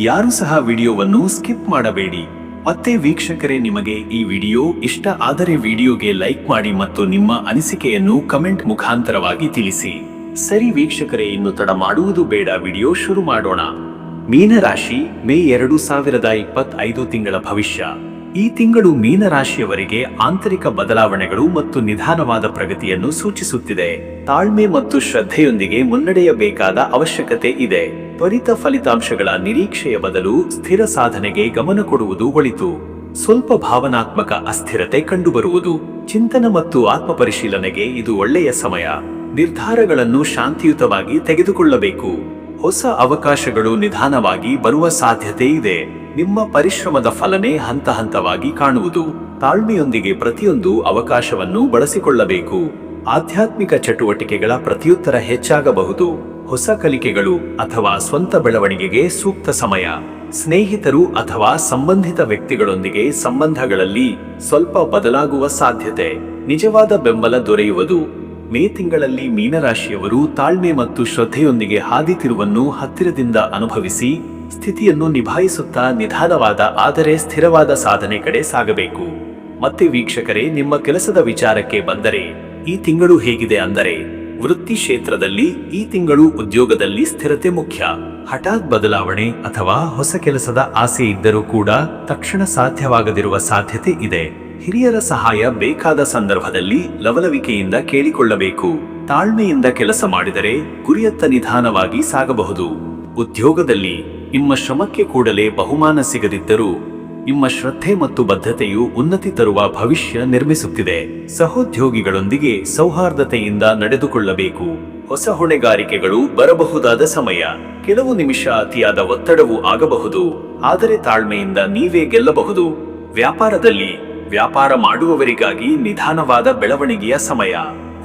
ಯಾರು ಸಹ ವಿಡಿಯೋವನ್ನು ಸ್ಕಿಪ್ ಮಾಡಬೇಡಿ. ಮತ್ತೆ ವೀಕ್ಷಕರೇ, ನಿಮಗೆ ಈ ವಿಡಿಯೋ ಇಷ್ಟ ಆದರೆ ವಿಡಿಯೋಗೆ ಲೈಕ್ ಮಾಡಿ ಮತ್ತು ನಿಮ್ಮ ಅನಿಸಿಕೆಯನ್ನು ಕಮೆಂಟ್ ಮುಖಾಂತರವಾಗಿ ತಿಳಿಸಿ. ಸರಿ ವೀಕ್ಷಕರೇ, ಇನ್ನು ತಡ ಮಾಡುವುದು ಬೇಡ, ವಿಡಿಯೋ ಶುರು ಮಾಡೋಣ. ಮೀನರಾಶಿ ಮೇ ಎರಡು ಸಾವಿರದ ಇಪ್ಪತ್ತೈದು ತಿಂಗಳ ಭವಿಷ್ಯ. ಈ ತಿಂಗಳು ಮೀನರಾಶಿಯವರಿಗೆ ಆಂತರಿಕ ಬದಲಾವಣೆಗಳು ಮತ್ತು ನಿಧಾನವಾದ ಪ್ರಗತಿಯನ್ನು ಸೂಚಿಸುತ್ತಿದೆ. ತಾಳ್ಮೆ ಮತ್ತು ಶ್ರದ್ಧೆಯೊಂದಿಗೆ ಮುನ್ನಡೆಯಬೇಕಾದ ಅವಶ್ಯಕತೆ ಇದೆ. ತ್ವರಿತ ಫಲಿತಾಂಶಗಳ ನಿರೀಕ್ಷೆಯ ಬದಲು ಸ್ಥಿರ ಸಾಧನೆಗೆ ಗಮನ ಕೊಡುವುದು ಒಳಿತು. ಸ್ವಲ್ಪ ಭಾವನಾತ್ಮಕ ಅಸ್ಥಿರತೆ ಕಂಡುಬರುವುದು. ಚಿಂತನ ಮತ್ತು ಆತ್ಮಪರಿಶೀಲನೆಗೆ ಇದು ಒಳ್ಳೆಯ ಸಮಯ. ನಿರ್ಧಾರಗಳನ್ನು ಶಾಂತಿಯುತವಾಗಿ ತೆಗೆದುಕೊಳ್ಳಬೇಕು. ಹೊಸ ಅವಕಾಶಗಳು ನಿಧಾನವಾಗಿ ಬರುವ ಸಾಧ್ಯತೆ ಇದೆ. ನಿಮ್ಮ ಪರಿಶ್ರಮದ ಫಲನೆ ಹಂತ ಹಂತವಾಗಿ ಕಾಣುವುದು. ತಾಳ್ಮೆಯೊಂದಿಗೆ ಪ್ರತಿಯೊಂದು ಅವಕಾಶವನ್ನು ಬಳಸಿಕೊಳ್ಳಬೇಕು. ಆಧ್ಯಾತ್ಮಿಕ ಚಟುವಟಿಕೆಗಳ ಪ್ರತಿಯುತ್ತರ ಹೆಚ್ಚಾಗಬಹುದು. ಹೊಸ ಕಲಿಕೆಗಳು ಅಥವಾ ಸ್ವಂತ ಬೆಳವಣಿಗೆಗೆ ಸೂಕ್ತ ಸಮಯ. ಸ್ನೇಹಿತರು ಅಥವಾ ಸಂಬಂಧಿತ ವ್ಯಕ್ತಿಗಳೊಂದಿಗೆ ಸಂಬಂಧಗಳಲ್ಲಿ ಸ್ವಲ್ಪ ಬದಲಾಗುವ ಸಾಧ್ಯತೆ. ನಿಜವಾದ ಬೆಂಬಲ ದೊರೆಯುವುದು. ಮೇ ತಿಂಗಳಲ್ಲಿ ಮೀನರಾಶಿಯವರು ತಾಳ್ಮೆ ಮತ್ತು ಶ್ರದ್ಧೆಯೊಂದಿಗೆ ಹಾದಿ ತಿರುವನ್ನು ಹತ್ತಿರದಿಂದ ಅನುಭವಿಸಿ ಸ್ಥಿತಿಯನ್ನು ನಿಭಾಯಿಸುತ್ತಾ ನಿಧಾನವಾದ ಆದರೆ ಸ್ಥಿರವಾದ ಸಾಧನೆ ಕಡೆ ಸಾಗಬೇಕು. ಮತ್ತೆ ವೀಕ್ಷಕರೇ, ನಿಮ್ಮ ಕೆಲಸದ ವಿಚಾರಕ್ಕೆ ಬಂದರೆ ಈ ತಿಂಗಳು ಹೇಗಿದೆ ಅಂದರೆ ವೃತ್ತಿ ಕ್ಷೇತ್ರದಲ್ಲಿ ಈ ತಿಂಗಳು ಉದ್ಯೋಗದಲ್ಲಿ ಸ್ಥಿರತೆ ಮುಖ್ಯ. ಹಠಾತ್ ಬದಲಾವಣೆ ಅಥವಾ ಹೊಸ ಕೆಲಸದ ಆಸೆ ಇದ್ದರೂ ಕೂಡ ತಕ್ಷಣ ಸಾಧ್ಯವಾಗದಿರುವ ಸಾಧ್ಯತೆ ಇದೆ. ಹಿರಿಯರ ಸಹಾಯ ಬೇಕಾದ ಸಂದರ್ಭದಲ್ಲಿ ಲವಲವಿಕೆಯಿಂದ ಕೇಳಿಕೊಳ್ಳಬೇಕು. ತಾಳ್ಮೆಯಿಂದ ಕೆಲಸ ಮಾಡಿದರೆ ಗುರಿಯತ್ತ ನಿಧಾನವಾಗಿ ಸಾಗಬಹುದು. ಉದ್ಯೋಗದಲ್ಲಿ ನಿಮ್ಮ ಶ್ರಮಕ್ಕೆ ಕೂಡಲೇ ಬಹುಮಾನ ಸಿಗದಿದ್ದರೂ ನಿಮ್ಮ ಶ್ರದ್ಧೆ ಮತ್ತು ಬದ್ಧತೆಯು ಉನ್ನತಿ ತರುವ ಭವಿಷ್ಯ ನಿರ್ಮಿಸುತ್ತಿದೆ. ಸಹೋದ್ಯೋಗಿಗಳೊಂದಿಗೆ ಸೌಹಾರ್ದತೆಯಿಂದ ನಡೆದುಕೊಳ್ಳಬೇಕು. ಹೊಸ ಹೊಣೆಗಾರಿಕೆಗಳು ಬರಬಹುದಾದ ಸಮಯ. ಕೆಲವು ನಿಮಿಷ ಅತಿಯಾದ ಒತ್ತಡವು ಆಗಬಹುದು. ಆದರೆ ತಾಳ್ಮೆಯಿಂದ ನೀವೇ ಗೆಲ್ಲಬಹುದು. ವ್ಯಾಪಾರದಲ್ಲಿ ವ್ಯಾಪಾರ ಮಾಡುವವರಿಗಾಗಿ ನಿಧಾನವಾದ ಬೆಳವಣಿಗೆಯ ಸಮಯ.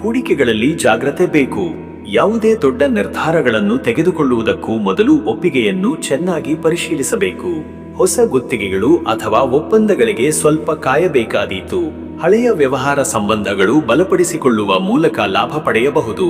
ಹೂಡಿಕೆಗಳಲ್ಲಿ ಜಾಗ್ರತೆ ಬೇಕು. ಯಾವುದೇ ದೊಡ್ಡ ನಿರ್ಧಾರಗಳನ್ನು ತೆಗೆದುಕೊಳ್ಳುವುದಕ್ಕೂ ಮೊದಲು ಒಪ್ಪಿಗೆಯನ್ನು ಚೆನ್ನಾಗಿ ಪರಿಶೀಲಿಸಬೇಕು. ಹೊಸ ಗುತ್ತಿಗೆಗಳು ಅಥವಾ ಒಪ್ಪಂದಗಳಿಗೆ ಸ್ವಲ್ಪ ಕಾಯಬೇಕಾದೀತು. ಹಳೆಯ ವ್ಯವಹಾರ ಸಂಬಂಧಗಳು ಬಲಪಡಿಸಿಕೊಳ್ಳುವ ಮೂಲಕ ಲಾಭ ಪಡೆಯಬಹುದು.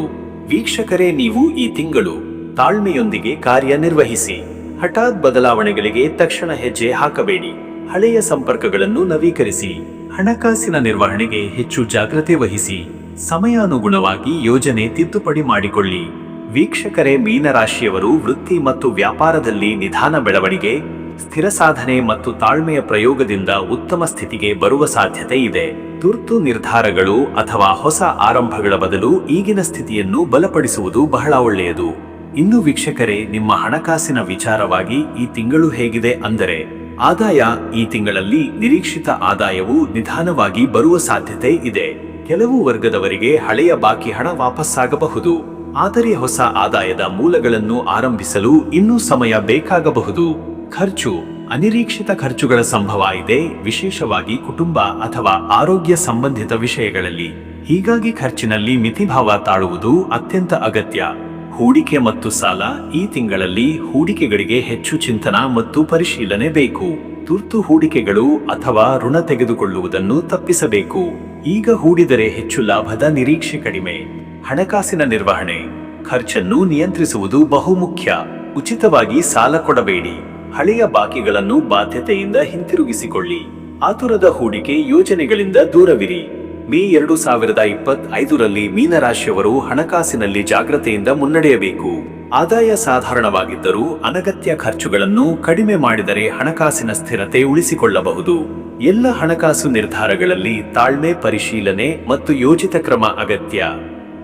ವೀಕ್ಷಕರೇ, ನೀವು ಈ ತಿಂಗಳು ತಾಳ್ಮೆಯೊಂದಿಗೆ ಕಾರ್ಯನಿರ್ವಹಿಸಿ. ಹಠಾತ್ ಬದಲಾವಣೆಗಳಿಗೆ ತಕ್ಷಣ ಹೆಜ್ಜೆ ಹಾಕಬೇಡಿ. ಹಳೆಯ ಸಂಪರ್ಕಗಳನ್ನು ನವೀಕರಿಸಿ. ಹಣಕಾಸಿನ ನಿರ್ವಹಣೆಗೆ ಹೆಚ್ಚು ಜಾಗ್ರತೆ ವಹಿಸಿ. ಸಮಯಾನುಗುಣವಾಗಿ ಯೋಜನೆ ತಿದ್ದುಪಡಿ ಮಾಡಿಕೊಳ್ಳಿ. ವೀಕ್ಷಕರೇ, ಮೀನರಾಶಿಯವರು ವೃತ್ತಿ ಮತ್ತು ವ್ಯಾಪಾರದಲ್ಲಿ ನಿಧಾನ ಬೆಳವಣಿಗೆ ಸ್ಥಿರ ಸಾಧನೆ ಮತ್ತು ತಾಳ್ಮೆಯ ಪ್ರಯೋಗದಿಂದ ಉತ್ತಮ ಸ್ಥಿತಿಗೆ ಬರುವ ಸಾಧ್ಯತೆ ಇದೆ. ತುರ್ತು ನಿರ್ಧಾರಗಳು ಅಥವಾ ಹೊಸ ಆರಂಭಗಳ ಬದಲು ಈಗಿನ ಸ್ಥಿತಿಯನ್ನು ಬಲಪಡಿಸುವುದು ಬಹಳ ಒಳ್ಳೆಯದು. ಇನ್ನು ವೀಕ್ಷಕರೇ, ನಿಮ್ಮ ಹಣಕಾಸಿನ ವಿಚಾರವಾಗಿ ಈ ತಿಂಗಳು ಹೇಗಿದೆ ಅಂದರೆ, ಆದಾಯ ಈ ತಿಂಗಳಲ್ಲಿ ನಿರೀಕ್ಷಿತ ಆದಾಯವು ನಿಧಾನವಾಗಿ ಬರುವ ಸಾಧ್ಯತೆ ಇದೆ. ಕೆಲವು ವರ್ಗದವರಿಗೆ ಹಳೆಯ ಬಾಕಿ ಹಣ ವಾಪಸ್ಸಾಗಬಹುದು. ಆದರೆ ಹೊಸ ಆದಾಯದ ಮೂಲಗಳನ್ನು ಆರಂಭಿಸಲು ಇನ್ನೂ ಸಮಯ ಬೇಕಾಗಬಹುದು. ಖರ್ಚು, ಅನಿರೀಕ್ಷಿತ ಖರ್ಚುಗಳ ಸಂಭವ ಇದೆ ವಿಶೇಷವಾಗಿ ಕುಟುಂಬ ಅಥವಾ ಆರೋಗ್ಯ ಸಂಬಂಧಿತ ವಿಷಯಗಳಲ್ಲಿ. ಹೀಗಾಗಿ ಖರ್ಚಿನಲ್ಲಿ ಮಿತಿಭಾವ ತಾಳುವುದು ಅತ್ಯಂತ ಅಗತ್ಯ. ಹೂಡಿಕೆ ಮತ್ತು ಸಾಲ, ಈ ತಿಂಗಳಲ್ಲಿ ಹೂಡಿಕೆಗಳಿಗೆ ಹೆಚ್ಚು ಚಿಂತನ ಮತ್ತು ಪರಿಶೀಲನೆ ಬೇಕು. ತುರ್ತು ಹೂಡಿಕೆಗಳು ಅಥವಾ ಋಣ ತೆಗೆದುಕೊಳ್ಳುವುದನ್ನು ತಪ್ಪಿಸಬೇಕು. ಈಗ ಹೂಡಿದರೆ ಹೆಚ್ಚು ಲಾಭದ ನಿರೀಕ್ಷೆ ಕಡಿಮೆ. ಹಣಕಾಸಿನ ನಿರ್ವಹಣೆ, ಖರ್ಚನ್ನು ನಿಯಂತ್ರಿಸುವುದು ಬಹುಮುಖ್ಯ. ಉಚಿತವಾಗಿ ಸಾಲ ಕೊಡಬೇಡಿ. ಹಳೆಯ ಬಾಕಿಗಳನ್ನು ಬಾಧ್ಯತೆಯಿಂದ ಹಿಂತಿರುಗಿಸಿಕೊಳ್ಳಿ. ಆತುರದ ಹೂಡಿಕೆ ಯೋಜನೆಗಳಿಂದ ದೂರವಿರಿ. ಮೇ ಎರಡು ಸಾವಿರದ ಇಪ್ಪತ್ತೈದರಲ್ಲಿ ಮೀನರಾಶಿಯವರು ಹಣಕಾಸಿನಲ್ಲಿ ಜಾಗ್ರತೆಯಿಂದ ಮುನ್ನಡೆಯಬೇಕು. ಆದಾಯ ಸಾಧಾರಣವಾಗಿದ್ದರೂ ಅನಗತ್ಯ ಖರ್ಚುಗಳನ್ನು ಕಡಿಮೆ ಮಾಡಿದರೆ ಹಣಕಾಸಿನ ಸ್ಥಿರತೆ ಉಳಿಸಿಕೊಳ್ಳಬಹುದು. ಎಲ್ಲ ಹಣಕಾಸು ನಿರ್ಧಾರಗಳಲ್ಲಿ ತಾಳ್ಮೆ, ಪರಿಶೀಲನೆ ಮತ್ತು ಯೋಜಿತ ಕ್ರಮ ಅಗತ್ಯ.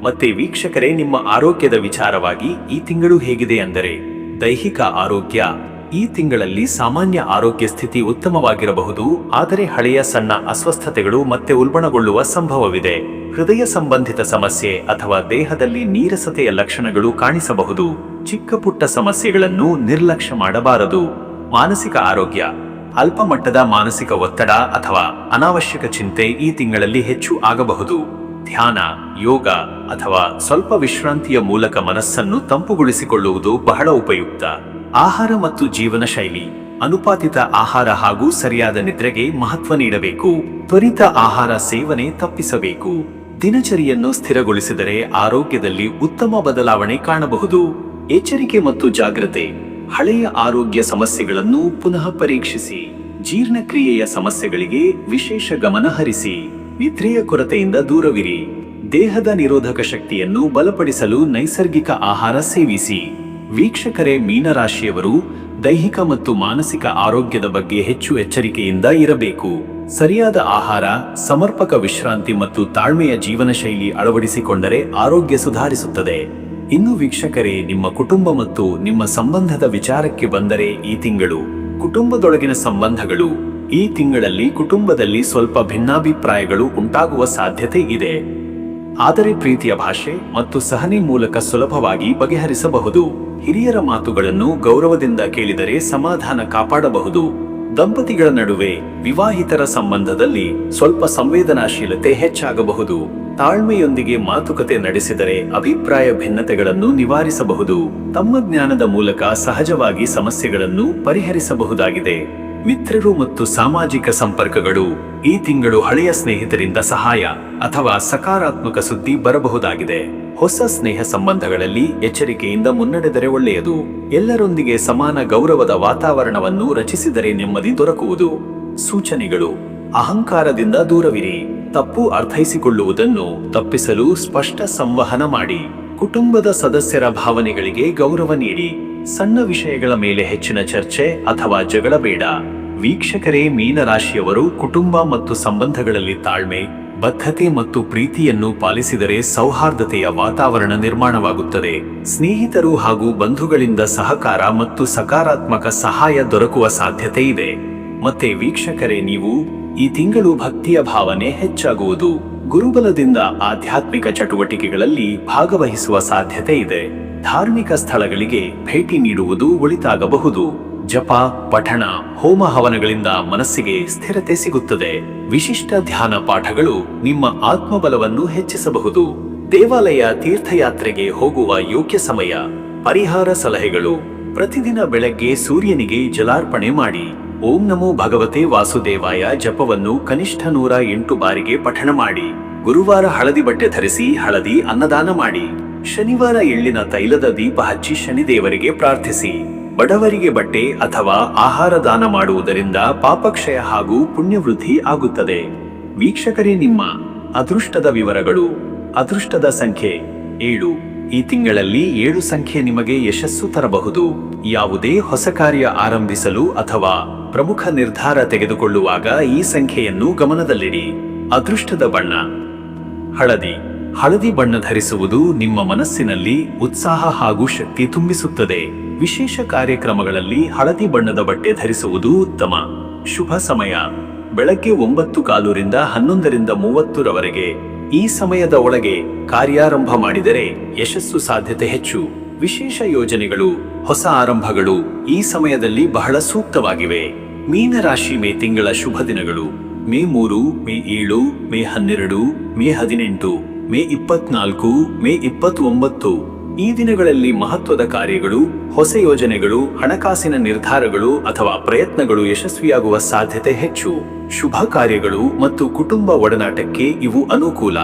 ಮತ್ತೆ ವೀಕ್ಷಕರೇ, ನಿಮ್ಮ ಆರೋಗ್ಯದ ವಿಚಾರವಾಗಿ ಈ ತಿಂಗಳು ಹೇಗಿದೆ ಅಂದರೆ ದೈಹಿಕ ಆರೋಗ್ಯ ಈ ತಿಂಗಳಲ್ಲಿ ಸಾಮಾನ್ಯ ಆರೋಗ್ಯ ಸ್ಥಿತಿ ಉತ್ತಮವಾಗಿರಬಹುದು, ಆದರೆ ಹಳೆಯ ಸಣ್ಣ ಅಸ್ವಸ್ಥತೆಗಳು ಮತ್ತೆ ಉಲ್ಬಣಗೊಳ್ಳುವ ಸಂಭವವಿದೆ. ಹೃದಯ ಸಂಬಂಧಿತ ಸಮಸ್ಯೆ ಅಥವಾ ದೇಹದಲ್ಲಿ ನೀರಸತೆಯ ಲಕ್ಷಣಗಳು ಕಾಣಿಸಬಹುದು. ಚಿಕ್ಕ ಪುಟ್ಟ ಸಮಸ್ಯೆಗಳನ್ನು ನಿರ್ಲಕ್ಷ್ಯ ಮಾಡಬಾರದು. ಮಾನಸಿಕ ಆರೋಗ್ಯ. ಅಲ್ಪ ಮಟ್ಟದ ಮಾನಸಿಕ ಒತ್ತಡ ಅಥವಾ ಅನಾವಶ್ಯಕ ಚಿಂತೆ ಈ ತಿಂಗಳಲ್ಲಿ ಹೆಚ್ಚು ಆಗಬಹುದು. ಧ್ಯಾನ, ಯೋಗ ಅಥವಾ ಸ್ವಲ್ಪ ವಿಶ್ರಾಂತಿಯ ಮೂಲಕ ಮನಸ್ಸನ್ನು ತಂಪುಗೊಳಿಸಿಕೊಳ್ಳುವುದು ಬಹಳ ಉಪಯುಕ್ತ. ಆಹಾರ ಮತ್ತು ಜೀವನ ಶೈಲಿ, ಅನುಪಾತಿತ ಆಹಾರ ಹಾಗೂ ಸರಿಯಾದ ನಿದ್ರೆಗೆ ಮಹತ್ವ ನೀಡಬೇಕು, ತ್ವರಿತ ಆಹಾರ ಸೇವನೆ ತಪ್ಪಿಸಬೇಕು, ದಿನಚರಿಯನ್ನು ಸ್ಥಿರಗೊಳಿಸಿದರೆ ಆರೋಗ್ಯದಲ್ಲಿ ಉತ್ತಮ ಬದಲಾವಣೆ ಕಾಣಬಹುದು. ಎಚ್ಚರಿಕೆ ಮತ್ತು ಜಾಗ್ರತೆ, ಹಳೆಯ ಆರೋಗ್ಯ ಸಮಸ್ಯೆಗಳನ್ನು ಪುನಃ ಪರೀಕ್ಷಿಸಿ, ಜೀರ್ಣಕ್ರಿಯೆಯ ಸಮಸ್ಯೆಗಳಿಗೆ ವಿಶೇಷ ಗಮನ ಹರಿಸಿ, ನಿದ್ರೆಯ ಕೊರತೆಯಿಂದ ದೂರವಿರಿ, ದೇಹದ ನಿರೋಧಕ ಶಕ್ತಿಯನ್ನು ಬಲಪಡಿಸಲು ನೈಸರ್ಗಿಕ ಆಹಾರ ಸೇವಿಸಿ. ವೀಕ್ಷಕರೇ, ಮೀನರಾಶಿಯವರು ದೈಹಿಕ ಮತ್ತು ಮಾನಸಿಕ ಆರೋಗ್ಯದ ಬಗ್ಗೆ ಹೆಚ್ಚು ಎಚ್ಚರಿಕೆಯಿಂದ ಇರಬೇಕು. ಸರಿಯಾದ ಆಹಾರ, ಸಮರ್ಪಕ ವಿಶ್ರಾಂತಿ ಮತ್ತು ತಾಳ್ಮೆಯ ಜೀವನ ಶೈಲಿ ಅಳವಡಿಸಿಕೊಂಡರೆ ಆರೋಗ್ಯ ಸುಧಾರಿಸುತ್ತದೆ. ಇನ್ನು ವೀಕ್ಷಕರೇ, ನಿಮ್ಮ ಕುಟುಂಬ ಮತ್ತು ನಿಮ್ಮ ಸಂಬಂಧದ ವಿಚಾರಕ್ಕೆ ಬಂದರೆ ಈ ತಿಂಗಳು ಕುಟುಂಬದೊಳಗಿನ ಸಂಬಂಧಗಳು. ಈ ತಿಂಗಳಲ್ಲಿ ಕುಟುಂಬದಲ್ಲಿ ಸ್ವಲ್ಪ ಭಿನ್ನಾಭಿಪ್ರಾಯಗಳು ಉಂಟಾಗುವ ಸಾಧ್ಯತೆ ಇದೆ. ಆದರೆ ಪ್ರೀತಿಯ ಭಾಷೆ ಮತ್ತು ಸಹನೆ ಮೂಲಕ ಸುಲಭವಾಗಿ ಬಗೆಹರಿಸಬಹುದು. ಹಿರಿಯರ ಮಾತುಗಳನ್ನು ಗೌರವದಿಂದ ಕೇಳಿದರೆ ಸಮಾಧಾನ ಕಾಪಾಡಬಹುದು. ದಂಪತಿಗಳ ನಡುವೆ ವಿವಾಹಿತರ ಸಂಬಂಧದಲ್ಲಿ ಸ್ವಲ್ಪ ಸಂವೇದನಾಶೀಲತೆ ಹೆಚ್ಚಾಗಬಹುದು. ತಾಳ್ಮೆಯೊಂದಿಗೆ ಮಾತುಕತೆ ನಡೆಸಿದರೆ ಅಭಿಪ್ರಾಯ ಭಿನ್ನತೆಗಳನ್ನು ನಿವಾರಿಸಬಹುದು. ತಮ್ಮ ಜ್ಞಾನದ ಮೂಲಕ ಸಹಜವಾಗಿ ಸಮಸ್ಯೆಗಳನ್ನು ಪರಿಹರಿಸಬಹುದಾಗಿದೆ. ಮಿತ್ರರು ಮತ್ತು ಸಾಮಾಜಿಕ ಸಂಪರ್ಕಗಳು ಈ ತಿಂಗಳು ಹಳೆಯ ಸ್ನೇಹಿತರಿಂದ ಸಹಾಯ ಅಥವಾ ಸಕಾರಾತ್ಮಕ ಸುದ್ದಿ ಬರಬಹುದಾಗಿದೆ. ಹೊಸ ಸ್ನೇಹ ಸಂಬಂಧಗಳಲ್ಲಿ ಎಚ್ಚರಿಕೆಯಿಂದ ಮುನ್ನಡೆದರೆ ಒಳ್ಳೆಯದು. ಎಲ್ಲರೊಂದಿಗೆ ಸಮಾನ ಗೌರವದ ವಾತಾವರಣವನ್ನು ರಚಿಸಿದರೆ ನೆಮ್ಮದಿ ದೊರಕುವುದು. ಸೂಚನೆಗಳು. ಅಹಂಕಾರದಿಂದ ದೂರವಿರಿ. ತಪ್ಪು ಅರ್ಥೈಸಿಕೊಳ್ಳುವುದನ್ನು ತಪ್ಪಿಸಲು ಸ್ಪಷ್ಟ ಸಂವಹನ ಮಾಡಿ. ಕುಟುಂಬದ ಸದಸ್ಯರ ಭಾವನೆಗಳಿಗೆ ಗೌರವ ನೀಡಿ. ಸಣ್ಣ ವಿಷಯಗಳ ಮೇಲೆ ಹೆಚ್ಚಿನ ಚರ್ಚೆ ಅಥವಾ ಜಗಳ ಬೇಡ. ವೀಕ್ಷಕರೇ, ಮೀನರಾಶಿಯವರು ಕುಟುಂಬ ಮತ್ತು ಸಂಬಂಧಗಳಲ್ಲಿ ತಾಳ್ಮೆ, ಬದ್ಧತೆ ಮತ್ತು ಪ್ರೀತಿಯನ್ನು ಪಾಲಿಸಿದರೆ ಸೌಹಾರ್ದತೆಯ ವಾತಾವರಣ ನಿರ್ಮಾಣವಾಗುತ್ತದೆ. ಸ್ನೇಹಿತರು ಹಾಗೂ ಬಂಧುಗಳಿಂದ ಸಹಕಾರ ಮತ್ತು ಸಕಾರಾತ್ಮಕ ಸಹಾಯ ದೊರಕುವ ಸಾಧ್ಯತೆ ಇದೆ. ಮತ್ತೆ ವೀಕ್ಷಕರೇ, ನೀವು ಈ ತಿಂಗಳು ಭಕ್ತಿಯ ಭಾವನೆ ಹೆಚ್ಚಾಗುವುದು. ಗುರುಬಲದಿಂದ ಆಧ್ಯಾತ್ಮಿಕ ಚಟುವಟಿಕೆಗಳಲ್ಲಿ ಭಾಗವಹಿಸುವ ಸಾಧ್ಯತೆ ಇದೆ. ಧಾರ್ಮಿಕ ಸ್ಥಳಗಳಿಗೆ ಭೇಟಿ ನೀಡುವುದು ಒಳಿತಾಗಬಹುದು. ಜಪ, ಪಠಣ, ಹೋಮ ಹವನಗಳಿಂದ ಮನಸ್ಸಿಗೆ ಸ್ಥಿರತೆ ಸಿಗುತ್ತದೆ. ವಿಶಿಷ್ಟ ಧ್ಯಾನ ಪಾಠಗಳು ನಿಮ್ಮ ಆತ್ಮಬಲವನ್ನು ಹೆಚ್ಚಿಸಬಹುದು. ದೇವಾಲಯ ತೀರ್ಥಯಾತ್ರೆಗೆ ಹೋಗುವ ಯೋಗ್ಯ ಸಮಯ. ಪರಿಹಾರ ಸಲಹೆಗಳು. ಪ್ರತಿದಿನ ಬೆಳಗ್ಗೆ ಸೂರ್ಯನಿಗೆ ಜಲಾರ್ಪಣೆ ಮಾಡಿ. ಓಂ ನಮೋ ಭಗವತೆ ವಾಸುದೇವಾಯ ಜಪವನ್ನು ಕನಿಷ್ಠ ನೂರ ಎಂಟು ಬಾರಿಗೆ ಪಠಣ ಮಾಡಿ. ಗುರುವಾರ ಹಳದಿ ಬಟ್ಟೆ ಧರಿಸಿ ಹಳದಿ ಅನ್ನದಾನ ಮಾಡಿ. ಶನಿವಾರ ಎಳ್ಳಿನ ತೈಲದ ದೀಪ ಹಚ್ಚಿ ಶನಿದೇವರಿಗೆ ಪ್ರಾರ್ಥಿಸಿ. ಬಡವರಿಗೆ ಬಟ್ಟೆ ಅಥವಾ ಆಹಾರ ದಾನ ಮಾಡುವುದರಿಂದ ಪಾಪಕ್ಷಯ ಹಾಗೂ ಪುಣ್ಯವೃದ್ಧಿ ಆಗುತ್ತದೆ. ವೀಕ್ಷಕರೇ ನಿಮ್ಮ ಅದೃಷ್ಟದ ವಿವರಗಳು. ಅದೃಷ್ಟದ ಸಂಖ್ಯೆ ಏಳು. ಈ ತಿಂಗಳಲ್ಲಿ ಏಳು ಸಂಖ್ಯೆ ನಿಮಗೆ ಯಶಸ್ಸು ತರಬಹುದು. ಯಾವುದೇ ಹೊಸ ಕಾರ್ಯ ಆರಂಭಿಸಲು ಅಥವಾ ಪ್ರಮುಖ ನಿರ್ಧಾರ ತೆಗೆದುಕೊಳ್ಳುವಾಗ ಈ ಸಂಖ್ಯೆಯನ್ನು ಗಮನದಲ್ಲಿಡಿ. ಅದೃಷ್ಟದ ಬಣ್ಣ. ಹಳದಿ. ಹಳದಿ ಬಣ್ಣ ಧರಿಸುವುದು ನಿಮ್ಮ ಮನಸ್ಸಿನಲ್ಲಿ ಉತ್ಸಾಹ ಹಾಗೂ ಶಕ್ತಿ ತುಂಬಿಸುತ್ತದೆ. ವಿಶೇಷ ಕಾರ್ಯಕ್ರಮಗಳಲ್ಲಿ ಹಳದಿ ಬಣ್ಣದ ಬಟ್ಟೆ ಧರಿಸುವುದು ಉತ್ತಮ. ಶುಭ ಸಮಯ. ಬೆಳಗ್ಗೆ ಒಂಬತ್ತು ಕಾಲೂರಿಂದ ಹನ್ನೊಂದರಿಂದ ಮೂವತ್ತರವರೆಗೆ ಈ ಸಮಯದ ಒಳಗೆ ಕಾರ್ಯಾರಂಭ ಮಾಡಿದರೆ ಯಶಸ್ಸು ಸಾಧ್ಯತೆ ಹೆಚ್ಚು. ವಿಶೇಷ ಯೋಜನೆಗಳು, ಹೊಸ ಆರಂಭಗಳು ಈ ಸಮಯದಲ್ಲಿ ಬಹಳ ಸೂಕ್ತವಾಗಿವೆ. ಮೀನರಾಶಿ ಮೇ ತಿಂಗಳ ಶುಭ ದಿನಗಳು. ಮೇ ಮೂರು, ಮೇ ಏಳು, ಮೇ ಹನ್ನೆರಡು, ಮೇ ಹದಿನೆಂಟು. ಮೇ ಇಪ್ಪತ್ನಾಲ್ಕು, ಮೇ ಇಪ್ಪತ್ತೊಂಬತ್ತು. ಈ ದಿನಗಳಲ್ಲಿ ಮಹತ್ವದ ಕಾರ್ಯಗಳು, ಹೊಸ ಯೋಜನೆಗಳು, ಹಣಕಾಸಿನ ನಿರ್ಧಾರಗಳು ಅಥವಾ ಪ್ರಯತ್ನಗಳು ಯಶಸ್ವಿಯಾಗುವ ಸಾಧ್ಯತೆ ಹೆಚ್ಚು. ಶುಭ ಕಾರ್ಯಗಳು ಮತ್ತು ಕುಟುಂಬ ಒಡನಾಟಕ್ಕೆ ಇವು ಅನುಕೂಲ.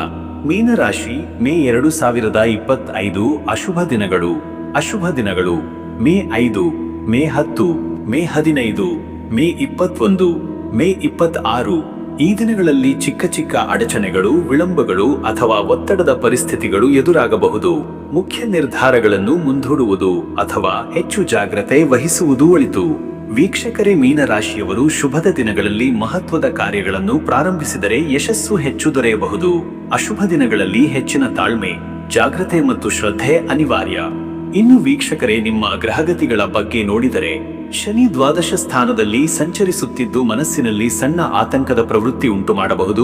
ಮೀನರಾಶಿ, ಮೇ ಎರಡು ಸಾವಿರದ ಇಪ್ಪತ್ತೈದು, ಅಶುಭ ದಿನಗಳು. ಅಶುಭ ದಿನಗಳು. ಮೇ ಐದು, ಮೇ ಹತ್ತು, ಮೇ ಹದಿನೈದು, ಮೇ ಇಪ್ಪತ್ತೊಂದು, ಮೇ ಇಪ್ಪತ್ತಾರು. ಈ ದಿನಗಳಲ್ಲಿ ಚಿಕ್ಕ ಚಿಕ್ಕ ಅಡಚಣೆಗಳು, ವಿಳಂಬಗಳು ಅಥವಾ ಒತ್ತಡದ ಪರಿಸ್ಥಿತಿಗಳು ಎದುರಾಗಬಹುದು. ಮುಖ್ಯ ನಿರ್ಧಾರಗಳನ್ನು ಮುಂದೂಡುವುದು ಅಥವಾ ಹೆಚ್ಚು ಜಾಗ್ರತೆ ವಹಿಸುವುದು ಒಳಿತು. ವೀಕ್ಷಕರೇ, ಮೀನರಾಶಿಯವರು ಶುಭದ ದಿನಗಳಲ್ಲಿ ಮಹತ್ವದ ಕಾರ್ಯಗಳನ್ನು ಪ್ರಾರಂಭಿಸಿದರೆ ಯಶಸ್ಸು ಹೆಚ್ಚು ದೊರೆಯಬಹುದು. ಅಶುಭ ದಿನಗಳಲ್ಲಿ ಹೆಚ್ಚಿನ ತಾಳ್ಮೆ, ಜಾಗ್ರತೆ ಮತ್ತು ಶ್ರದ್ಧೆ ಅನಿವಾರ್ಯ. ಇನ್ನು ವೀಕ್ಷಕರೇ, ನಿಮ್ಮ ಗ್ರಹಗತಿಗಳ ಬಗ್ಗೆ ನೋಡಿದರೆ, ಶನಿ ದ್ವಾದಶ ಸ್ಥಾನದಲ್ಲಿ ಸಂಚರಿಸುತ್ತಿದ್ದು ಮನಸ್ಸಿನಲ್ಲಿ ಸಣ್ಣ ಆತಂಕದ ಪ್ರವೃತ್ತಿ ಉಂಟು ಮಾಡಬಹುದು.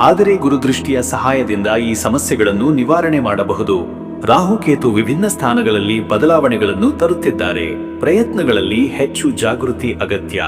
ಆದರೆ ಗುರುದೃಷ್ಟಿಯ ಸಹಾಯದಿಂದ ಈ ಸಮಸ್ಯೆಗಳನ್ನು ನಿವಾರಣೆ ಮಾಡಬಹುದು. ರಾಹುಕೇತು ವಿಭಿನ್ನ ಸ್ಥಾನಗಳಲ್ಲಿ ಬದಲಾವಣೆಗಳನ್ನು ತರುತ್ತಿದ್ದಾರೆ. ಪ್ರಯತ್ನಗಳಲ್ಲಿ ಹೆಚ್ಚು ಜಾಗೃತಿ ಅಗತ್ಯ.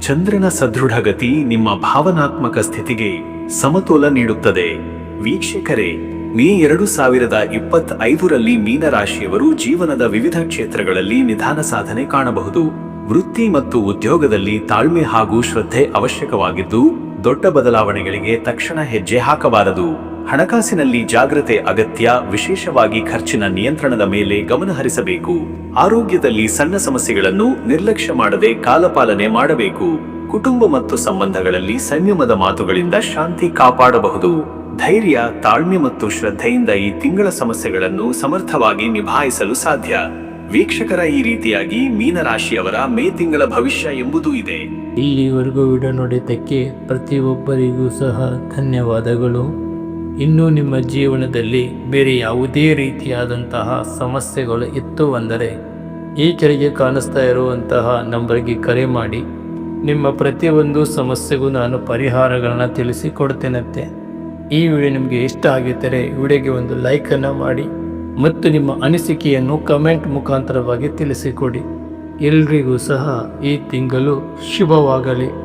ಚಂದ್ರನ ಸದೃಢಗತಿ ನಿಮ್ಮ ಭಾವನಾತ್ಮಕ ಸ್ಥಿತಿಗೆ ಸಮತೋಲ ನೀಡುತ್ತದೆ. ವೀಕ್ಷಕರೇ ಮೇ ಎರಡು ಸಾವಿರದ ಇಪ್ಪತ್ತೈದರಲ್ಲಿ ಮೀನರಾಶಿಯವರು ಜೀವನದ ವಿವಿಧ ಕ್ಷೇತ್ರಗಳಲ್ಲಿ ನಿಧಾನ ಸಾಧನೆ ಕಾಣಬಹುದು. ವೃತ್ತಿ ಮತ್ತು ಉದ್ಯೋಗದಲ್ಲಿ ತಾಳ್ಮೆ ಹಾಗೂ ಶ್ರದ್ಧೆ ಅವಶ್ಯಕವಾಗಿದ್ದು, ದೊಡ್ಡ ಬದಲಾವಣೆಗಳಿಗೆ ತಕ್ಷಣ ಹೆಜ್ಜೆ ಹಾಕಬಾರದು. ಹಣಕಾಸಿನಲ್ಲಿ ಜಾಗ್ರತೆ, ಅಗತ್ಯ, ವಿಶೇಷವಾಗಿ ಖರ್ಚಿನ ನಿಯಂತ್ರಣದ ಮೇಲೆ ಗಮನ ಹರಿಸಬೇಕು. ಆರೋಗ್ಯದಲ್ಲಿ ಸಣ್ಣ ಸಮಸ್ಯೆಗಳನ್ನು ನಿರ್ಲಕ್ಷ್ಯ ಮಾಡದೆ ಕಾಲಪಾಲನೆ ಮಾಡಬೇಕು. ಕುಟುಂಬ ಮತ್ತು ಸಂಬಂಧಗಳಲ್ಲಿ ಸಂಯಮದ ಮಾತುಗಳಿಂದ ಶಾಂತಿ ಕಾಪಾಡಬಹುದು. ಧೈರ್ಯ, ತಾಳ್ಮೆ ಮತ್ತು ಶ್ರದ್ಧೆಯಿಂದ ಈ ತಿಂಗಳ ಸಮಸ್ಯೆಗಳನ್ನು ಸಮರ್ಥವಾಗಿ ನಿಭಾಯಿಸಲು ಸಾಧ್ಯ. ವೀಕ್ಷಕರ ಈ ರೀತಿಯಾಗಿ ಮೀನರಾಶಿಯವರ ಮೇ ತಿಂಗಳ ಭವಿಷ್ಯ ಎಂಬುದೂ ಇದೆ. ಇಲ್ಲಿವರೆಗೂ ವಿಡಿಯೋ ನೋಡಿದ್ದಕ್ಕೆ ಪ್ರತಿಯೊಬ್ಬರಿಗೂ ಸಹ ಧನ್ಯವಾದಗಳು. ಇನ್ನು ನಿಮ್ಮ ಜೀವನದಲ್ಲಿ ಬೇರೆ ಯಾವುದೇ ರೀತಿಯಾದಂತಹ ಸಮಸ್ಯೆಗಳು ಇತ್ತು ಅಂದರೆ ಈ ಕಾಣಿಸ್ತಾ ಇರುವಂತಹ ನಂಬರ್ಗೆ ಕರೆ ಮಾಡಿ. ನಿಮ್ಮ ಪ್ರತಿಯೊಂದು ಸಮಸ್ಯೆಗೂ ನಾನು ಪರಿಹಾರಗಳನ್ನು ತಿಳಿಸಿಕೊಡ್ತೇನಂತೆ ಈ ವಿಡಿಯೋ ನಿಮಗೆ ಇಷ್ಟ ಆಗಿದ್ದರೆ ವಿಡಿಯೋಗೆ ಒಂದು ಲೈಕನ್ನು ಮಾಡಿ ಮತ್ತು ನಿಮ್ಮ ಅನಿಸಿಕೆಯನ್ನು ಕಮೆಂಟ್ ಮುಖಾಂತರವಾಗಿ ತಿಳಿಸಿಕೊಡಿ. ಎಲ್ರಿಗೂ ಸಹ ಈ ತಿಂಗಳು ಶುಭವಾಗಲಿ.